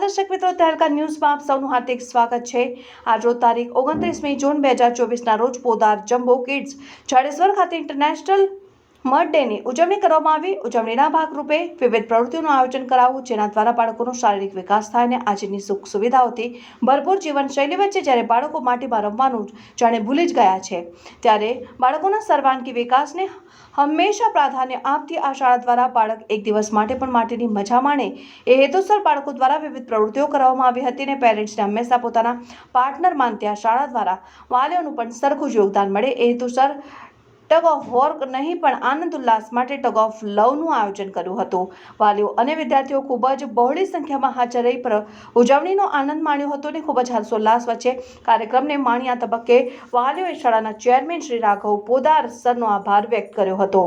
દર્શક મિત્રો, તહેલકા ન્યૂઝમાં આપ સૌનું હાર્દિક સ્વાગત છે. આજરોજ તારીખ ઓગણત્રીસમી જૂન બે હજાર ચોવીસના રોજ પોદાર જમ્બો કિડ્સ જાડેશ્વર ખાતે ઇન્ટરનેશનલ મડ ડેની ઉજવણી કરવામાં આવી. ઉજવણીના ભાગરૂપે વિવિધ પ્રવૃત્તિઓનું આયોજન કરાવવું જેના દ્વારા બાળકોનો શારીરિક વિકાસ થાય અને આજની સુખ સુવિધાઓથી ભરપૂર જીવનશૈલી વચ્ચે જ્યારે બાળકો માટીમાં રમવાનું જાણે ભૂલી જ ગયા છે, ત્યારે બાળકોના સર્વાંગી વિકાસને હંમેશા પ્રાધાન્ય આપતી આ શાળા દ્વારા બાળક એક દિવસ માટે પણ માટીની મજા માણે. એ હેતુસર બાળકો દ્વારા વિવિધ પ્રવૃત્તિઓ કરવામાં આવી હતી અને પેરેન્ટ્સને હંમેશા પોતાના પાર્ટનર માનતી આ શાળા દ્વારા વાલીઓનું પણ સરખું યોગદાન મળે. એ હેતુસર ટગ ઓફ વોર નહીં, પણ આનંદ ઉલ્લાસ માટે ટગ ઓફ લવનું આયોજન કર્યું હતું. વાલીઓ અને વિદ્યાર્થીઓ ખૂબ જ બહોળી સંખ્યામાં હાજર રહી. પર ઉજવણીનો આનંદ માણ્યો હતો અને ખૂબ જ હર્ષોલ્લાસ વચ્ચે કાર્યક્રમને માણ્યા તબક્કે વાલીઓએ શાળાના ચેરમેન શ્રી રાઘવ પોદાર સરનો આભાર વ્યક્ત કર્યો હતો.